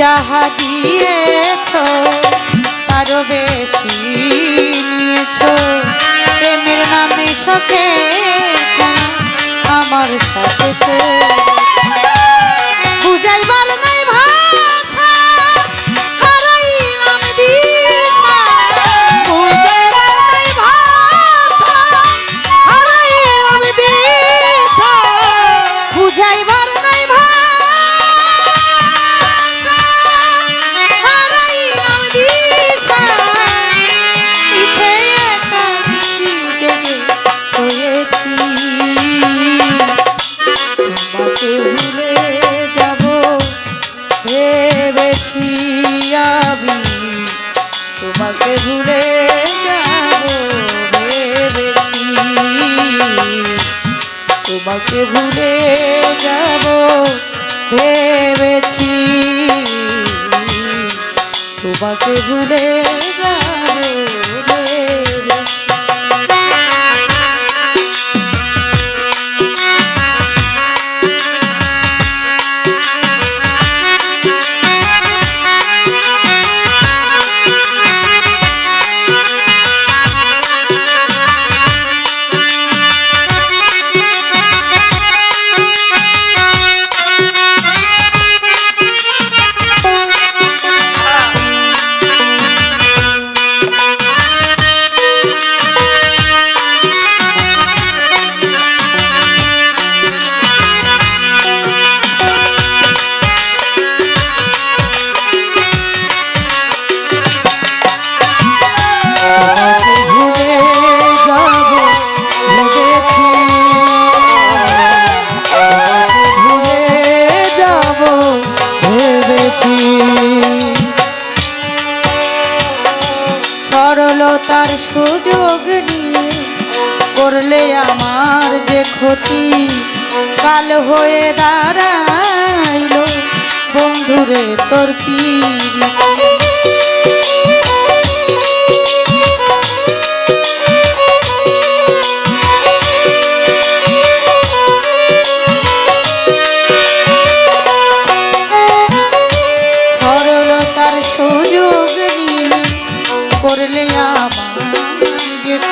যাহা দিয়েছ তারও বেশি নিয়েছ। প্রেমের নামে আমার সাথে তোমাকে ভুলে যাব। আর সুযোগ নিয়ে করলে আমার যে ক্ষতি। কাল হয়ে দাঁড়াইল বন্ধুরে তোর কি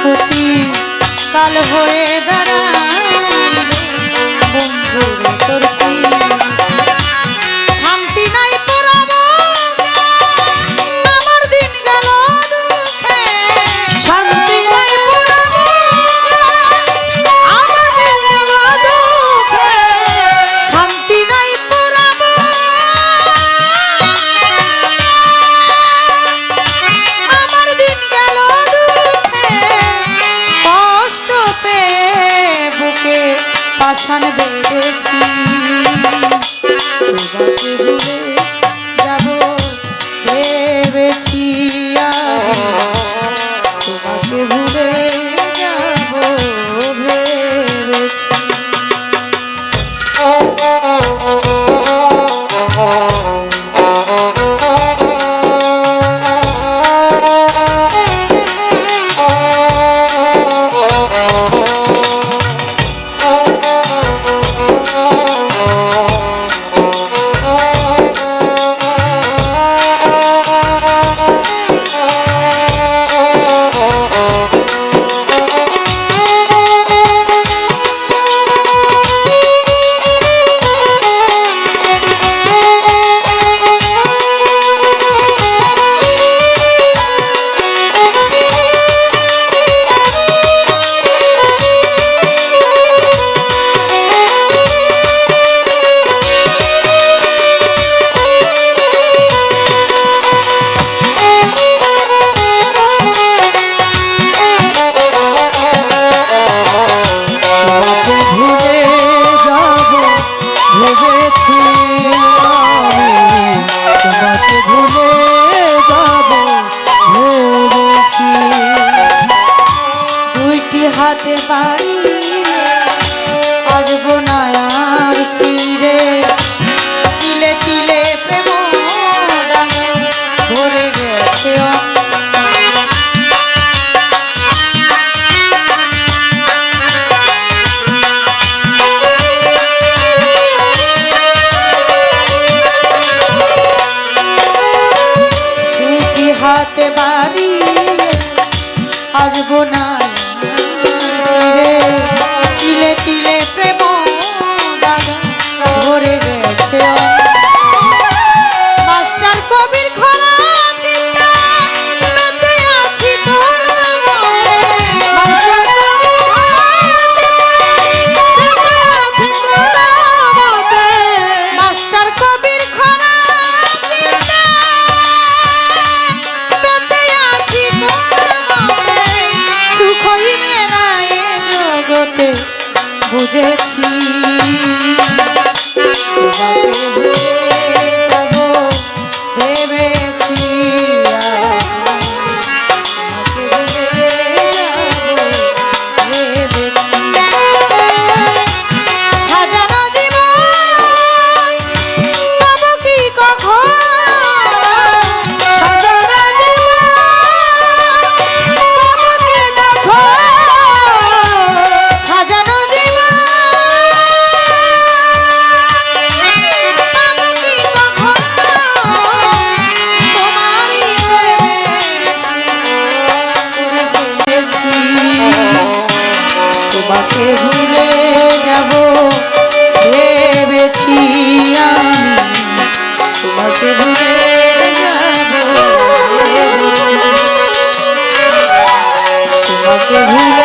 ক্ষতি কাল হয়ে দাঁড়াইল তাকে ভুলে যাব। ভেবেছি আমি তোমাকে ভুলে যাব। তোমাকে ভুলে